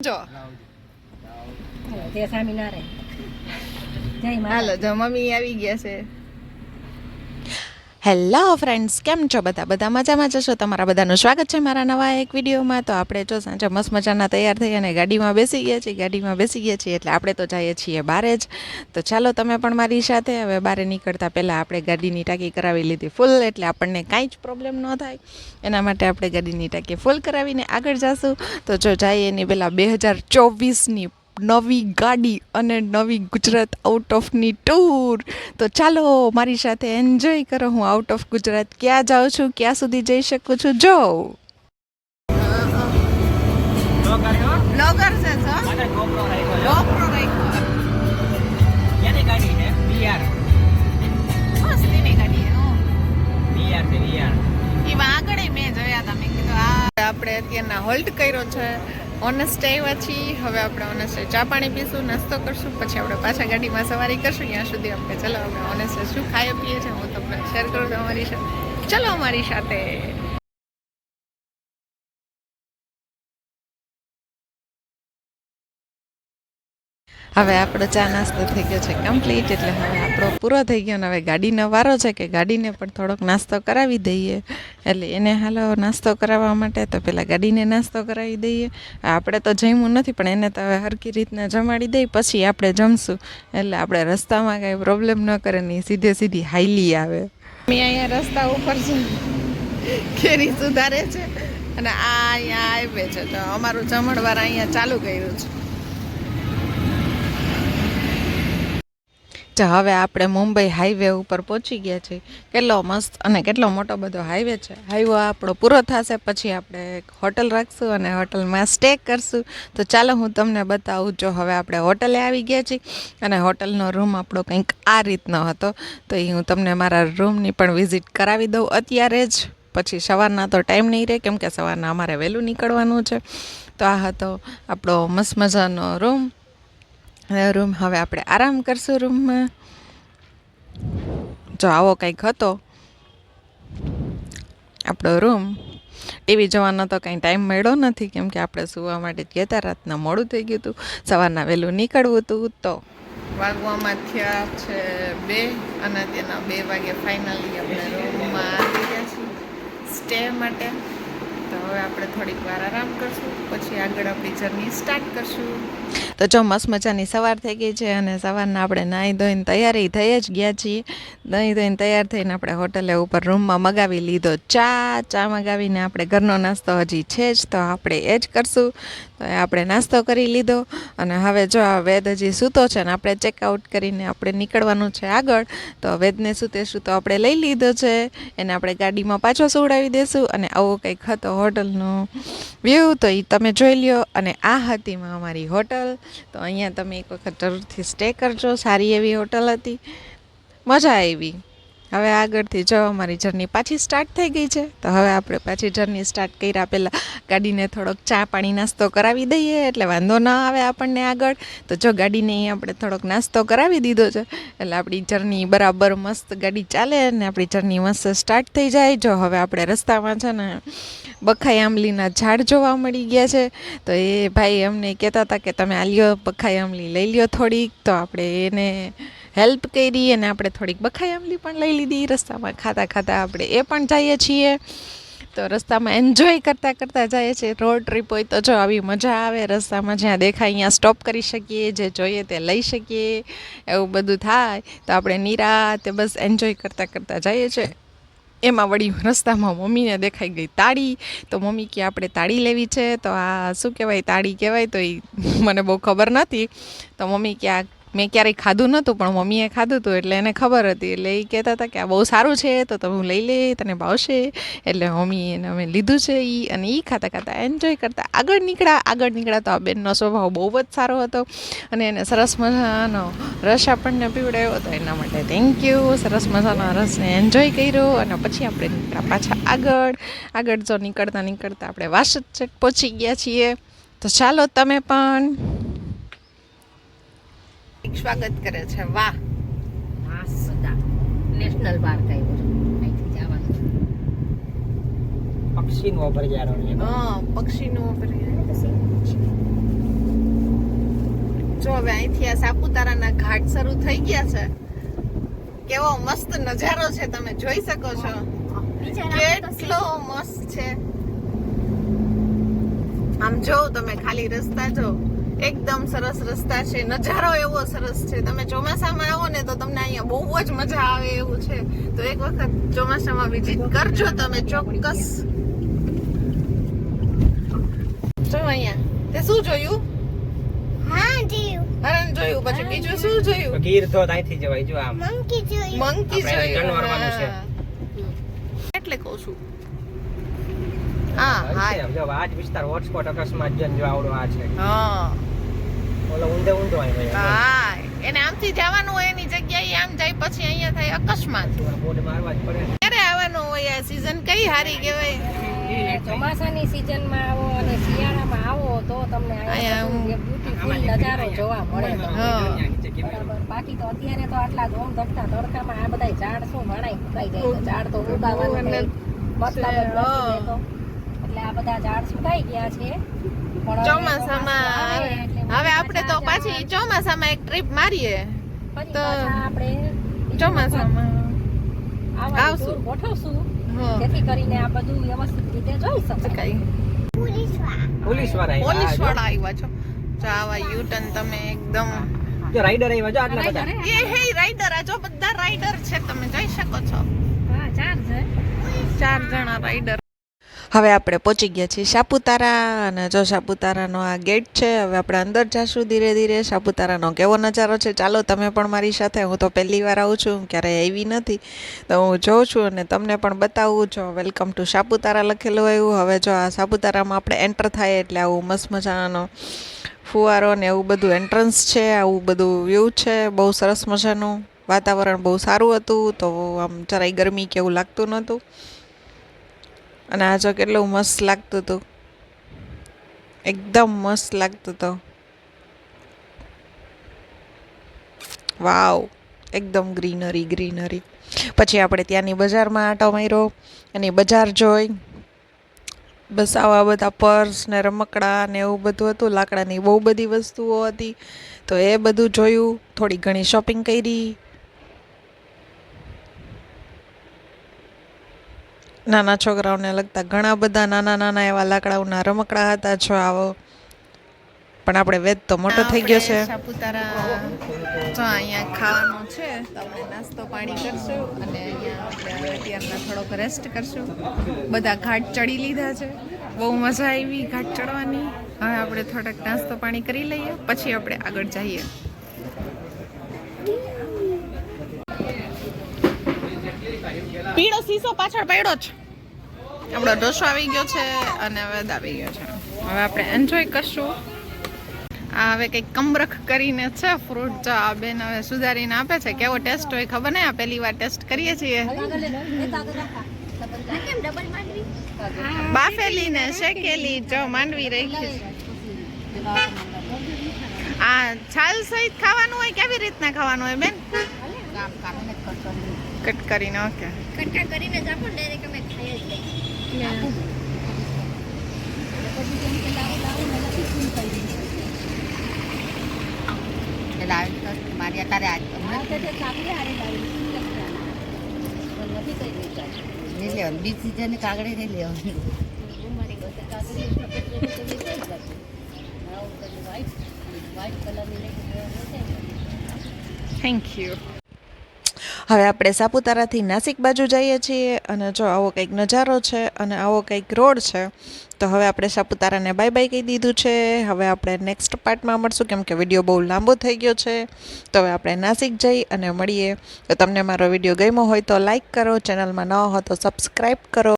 જો. જય સ્વામિનારાયણ જય હાલો માતા જો મમ્મી આવી ગયા છે. હેલો ફ્રેન્ડ્સ કેમ છો બધા? બધા મજામાં જશો તમારા બધાનું સ્વાગત છે મારા નવા એક વિડીયોમાં. તો આપણે જો સાંજે મસ્ત મજાના તૈયાર થઈ અને ગાડીમાં બેસી ગયા છીએ. ગાડીમાં બેસી ગયા છીએ એટલે આપણે તો જઈએ છીએ બારે જ. તો ચાલો, તમે પણ મારી સાથે. હવે બારે નીકળતા પહેલાં આપણે ગાડીની ટાંકી કરાવી લીધી ફૂલ એટલે આપણને કાંઈ જ પ્રોબ્લેમ ન થાય. એના માટે આપણે ગાડીની ટાંકી ફૂલ કરાવીને આગળ જશું. તો જો જઈએ એની પહેલાં બે હજાર ચોવીસની નવી ગાડી અને નવી ગુજરાત આઉટ ઓફની ટૂર તો ચાલો મારી સાથે એન્જોય કરો. હું આઉટ ઓફ ગુજરાત ક્યાં જાઉં છું ક્યાં સુધી જઈ શકું છું? જો. બ્લોગર છે સર GoPro રાખ્યો મસ્તીની ગાડી છે, હો. એમાં આગળ મેં જોયા હતા મેં કીધું આ આપણે અત્યારના હોલ્ટ કર્યો છે. ઓનેસ્ટ છીએ હવે આપણે ઓનેસ્ટ ચા પાણી પીશું, નાસ્તો કરશું, પછી આપણે પાછા ગાડીમાં સવારી કરશું, ત્યાં સુધી આપણે, ચલો, આપણે ઓનેસ્ટ શું ખાઈએ, પીએ છીએ હું તમને શેર કરું તમારી સાથે. ચલો અમારી સાથે. હવે આપણો ચા નાસ્તો થઈ ગયો છે કમ્પ્લીટ એટલે હવે આપણો પૂરો થઈ ગયો ને હવે ગાડીનો વારો છે કે ગાડીને પણ થોડોક નાસ્તો કરાવી દઈએ. એટલે એને હાલો નાસ્તો કરાવવા માટે તો પહેલાં ગાડીને નાસ્તો કરાવી દઈએ. આપણે તો જમ્યું નથી, પણ એને તો હવે હરકી રીતના જમાડી દઈ, પછી આપણે જમશું. એટલે આપણે રસ્તામાં કાંઈ પ્રોબ્લેમ ન કરે ને સીધે સીધી હાઈલી આવે. મેં અહીંયા રસ્તા ઉપર છે કેરી સુધારે છે અને આ અહીંયા આવે છે. તો અમારું જમણવાર અહીંયા ચાલુ કર્યું છે. તો હવે આપણે મુંબઈ હાઈવે ઉપર પહોંચી ગયા છીએ. કેટલો મસ્ત અને કેટલો મોટો બધો હાઈવે છે. હાઈવે આપણો પૂરો થશે, પછી આપણે એક હોટલ રાખશું અને હોટલમાં સ્ટે કરશું. તો ચાલો હું તમને બતાવું, જો હવે આપણે હોટલે આવી ગયા છીએ અને હોટલનો રૂમ આપણો કંઈક આ રીતનો હતો. તો એ હું તમને મારા રૂમની પણ વિઝિટ કરાવી દઉં અત્યારે જ. પછી સવારના તો ટાઈમ નહીં રહે, કેમ કે સવારના અમારે વહેલું નીકળવાનું છે. તો આ હતો આપણો મસ્ત મજાનો રૂમ રૂમ હવે આપણે આરામ કરશું રૂમમાં જો આવો કંઈક હતો. આપણો રૂમ ટીવી જોવાનો તો કંઈ ટાઈમ મળ્યો નથી, કેમ કે આપણે સુવા માટે જ ગયા રાતના મોડું થઈ ગયું હતું. સવારના વહેલું નીકળવું હતું તો. વાગવામાં થયા છે બે અને તેના બે વાગે ફાઇનલી આપણે રૂમમાં આવી ગયા છીએ. સ્ટે માટે. તો હવે આપણે થોડીક વાર આરામ કરશું. પછી આગળ આપણી જર્ની સ્ટાર્ટ કરશું. તો જો મસ્ત મજાની સવાર થઈ ગઈ છે અને સવારના આપણે નાહી ધોઈને તૈયારી થઈ જ ગયા છીએ. નાહી ધોઈને તૈયાર થઈને આપણે હોટલે ઉપર રૂમમાં મગાવી લીધો ચા. ચા મગાવીને આપણે ઘરનો નાસ્તો હજી છે જ, તો આપણે એ જ કરશું. તો એ આપણે નાસ્તો કરી લીધો અને હવે જો આ વેદ હજી સૂતો છે ને આપણે ચેકઆઉટ કરીને આપણે નીકળવાનું છે આગળ. તો વેદને સૂતે સૂતો આપણે લઈ લીધો છે. એને આપણે ગાડીમાં પાછો સુવડાવી દેશું અને આવો કંઈક હતો હોટલનો વ્યૂ તો એ તમે જોઈ લ્યો અને આ હતી અમારી હોટલ. તો અહીંયા તમે એક વખત જરૂરથી સ્ટે કરજો. સારી એવી હોટલ હતી. મજા આવી. હવે આગળથી જો અમારી જર્ની પાછી સ્ટાર્ટ થઈ ગઈ છે, તો હવે આપણે પાછી જર્ની સ્ટાર્ટ કર્યા પહેલાં ગાડીને થોડોક ચા પાણી નાસ્તો કરાવી દઈએ, એટલે વાંધો ન આવે આપણને આગળ. તો જો ગાડીને આપણે થોડોક નાસ્તો કરાવી દીધો છે, એટલે આપણી જર્ની બરાબર મસ્ત ગાડી ચાલે અને આપણી જર્ની મસ્ત સ્ટાર્ટ થઈ જાય. જો હવે આપણે રસ્તામાં છે ને બખાઈ આંબલીના ઝાડ જોવા મળી ગયા છે, તો એ ભાઈ અમને કહેતા હતા કે તમે આ લ્યો, બખાઈ આંબલી લઈ લ્યો થોડીક, તો આપણે એને હેલ્પ કરી અને આપણે થોડીક બખાઈ આંબલી પણ લઈ લીધી. રસ્તામાં ખાતા ખાતા આપણે એ પણ જઈએ છીએ. તો રસ્તામાં એન્જોય કરતાં કરતાં જઈએ છીએ રોડ ટ્રીપ હોય તો જો આવી મજા આવે. રસ્તામાં જ્યાં દેખાય અહીંયા સ્ટોપ કરી શકીએ, જે જોઈએ તે લઈ શકીએ. એવું બધું થાય. તો આપણે નિરાતે બસ એન્જોય કરતાં કરતાં જઈએ છીએ એમાં વળી રસ્તામાં મમ્મીને દેખાઈ ગઈ તાળી. તો મમ્મી કે આપણે તાળી લેવી છે. તો આ શું કહેવાય? તાળી કહેવાય તો એ મને બહુ ખબર નથી તો મમ્મી કે આ મેં ક્યારેય ખાધું નહોતું, પણ મમ્મીએ ખાધું હતું એટલે એને ખબર હતી. એટલે એ કહેતા હતા કે આ બહુ સારું છે, તો તમે લઈ લે, તને ભાવશે. એટલે મમ્મી એને અમે લીધું છે એ અને એ ખાતા ખાતા એન્જોય કરતા આગળ નીકળ્યા. આગળ નીકળ્યા તો આ બેનનો સ્વભાવ બહુ જ સારો હતો અને એને સરસ મજાનો રસ આપણને પીવડાવ્યો હતો. એના માટે થેન્ક યુ સરસ મજાનો રસને એન્જોય કર્યો અને પછી આપણે નીકળ્યા પાછા આગળ. આગળ જો નીકળતા નીકળતા આપણે વાસદ ચેક પહોંચી ગયા છીએ. તો ચાલો તમે પણ સ્વાગત કરે છે. વાહ. નેશનલ પાર્ક આવ્યો. પક્ષીનું અભયારણ્ય હા પક્ષીનું જો હવે અહીંથી આ સાપુતારાના ઘાટ શરૂ થઈ ગયા છે. કેવો મસ્ત નજારો છે તમે જોઈ શકો છો. કેટલો મસ્ત છે. આમ જો તમે ખાલી રસ્તા જો. એકદમ સરસ રસ્તા છે. નજારો એવો સરસ છે. તમે ચોમાસામાં આવો ને તો તમને અહીંયા બહુ જ મજા આવે એવું છે. તો એક વખત ચોમાસામાં વિઝિટ કરજો તમે ચોક્કસ. જો અહીંયા. તે શું જોયું? હરણ જોયું પછી બીજું શું જોયું? ગીર તો ત્યાંથી જવાય જો આમ. મંકી જોયું. જણવારવાનું છે. એટલે કહું છું. હા હા. જો આ જ વિસ્તાર હોટસ્પોટ અકસ્માત જન જો આવડો આ છે. હા. ઓલો ઊંધે ઊંધો આવ્યો હા એને આમથી જવાનું હોય એની જગ્યાએ આમ જાય પછી અહીંયા થાય અકસ્માત. બોર્ડ મારવા જ પડે ક્યારે આવવાનું હોય આ સીઝન કઈ હારી કહેવાય? ચોમાસાની સિઝનમાં આવો અને શિયાળામાં આવો તો તમને બ્યુટીફુલ નજારો જોવા મળે. બાકી તો અત્યારે તો આટલા ધોમ ધટતા તડકામાં આ બધા ઝાડ શું ભણાય જાય ઝાડ તો ઉગાવવાનું મતલબ. એટલે આ બધા ઝાડ સુકાઈ ગયા છે. ચોમાસામાં હવે આપણે તો પાછી ચોમાસામાં એક ટ્રીપ મારીએ. તો આપણે ચોમાસામાં આવશું. ગોઠવશું. જેથી કરીને આ બધું વ્યવસ્થિત રીતે જોઈ શકાય. કઈ પોલીસવાળા પોલીસવાળા આવ્યા છો. જો આવા યુટર્ન તમે એકદમ. જો રાઈડર આવ્યા જો આટલા બધા. એ હે રાઈડર આ જો બધા રાઈડર છે. તમે જોઈ શકો છો. હા ચાર છે ચાર જણા રાઈડર હવે આપણે પહોંચી ગયા છીએ સાપુતારા અને જો સાપુતારાનો આ ગેટ છે, હવે આપણે અંદર જાશું ધીરે ધીરે. સાપુતારાનો કેવો નજારો છે, ચાલો તમે પણ મારી સાથે. હું તો પહેલી વાર આવું છું ક્યારેય આવી નથી. તો હું જોઉં છું અને તમને પણ બતાવું. જો વેલકમ ટુ સાપુતારા લખેલું આવ્યું. હવે જો આ સાપુતારામાં આપણે એન્ટર થાય એટલે આવું મસ્ત મજાનો ફુવારો ને એવું બધું એન્ટ્રન્સ છે, આવું બધું વ્યૂ છે, બહુ સરસ મજાનું વાતાવરણ, બહુ સારું હતું. તો આમ જરાય ગરમી કે એવું લાગતું નહોતું. અને આ જો કેટલું મસ્ત લાગતું હતું. એકદમ મસ્ત લાગતું હતું. વાવ, એકદમ ગ્રીનરી ગ્રીનરી. પછી આપણે ત્યાંની બજારમાં આંટો માર્યો અને બજાર જોઈ. બસ આવા બધા પર્સ ને રમકડા ને એવું બધું હતું. લાકડાની બહુ બધી વસ્તુઓ હતી. તો એ બધું જોયું. થોડી ઘણી શોપિંગ કરી. નાના છોકરાઓને લગતા ઘણા બધા નાના નાના એવા લાકડાઓના રમકડા હતા છો આવો. પણ આપણે વેદ તો મોટો થઈ ગયો છે. સાપુતારા અહીંયા ખાવાનું છે તમે નાસ્તો પાણી કરશું અને અહીંયા આપણે અત્યારના થોડોક રેસ્ટ કરશું. બધા ઘાટ ચડી લીધા છે. બહુ મજા આવી ઘાટ ચડવાની. હવે આપણે થોડાક નાસ્તો પાણી કરી લઈએ, પછી આપણે આગળ જઈએ. પીળો સીસો પાછળ પડ્યો છે આપણો ઢોસો આવી ગયો છે અને વેદ આવી ગયો છે. હવે આપણે એન્જોય કરશું. આ હવે કંઈક કમરખ કરીને છે ફ્રૂટ જો આ બેન હવે સુધારીને આપે છે. કેવો ટેસ્ટ હોય ખબર નહીં આ પહેલી વાર ટેસ્ટ કરીએ છીએ. બાફેલી ને શેકેલી જો માંડવી રાખી આ છાલ સહિત ખાવાનું હોય કેવી રીતના ખાવાનું હોય બેન? કટ કરીને ઓકે. કટકા કરીને જ આપો ડાયરેક્ટ અમે ખાઈ જ લઈએ. મારી અત્યારે આજ લઈ લેવાનું. બીજ સીઝન કાગડે લઈ લેવાનું. થેન્ક યુ હવે આપણે સાપુતારાથી નાસિક બાજુ જઈએ છીએ અને જો આવો કંઈક નજારો છે અને આવો કંઈક રોડ છે, તો હવે આપણે સાપુતારાને બાય બાય કહી દીધું છે. હવે આપણે નેક્સ્ટ પાર્ટમાં મળશું, કેમ કે વીડિયો બહુ લાંબો થઈ ગયો છે. તો હવે આપણે નાસિક જઈ અને મળીએ. તો તમને મારો વીડિયો ગમ્યો હોય તો લાઇક કરો ચેનલમાં ન હો તો સબસ્ક્રાઈબ કરો.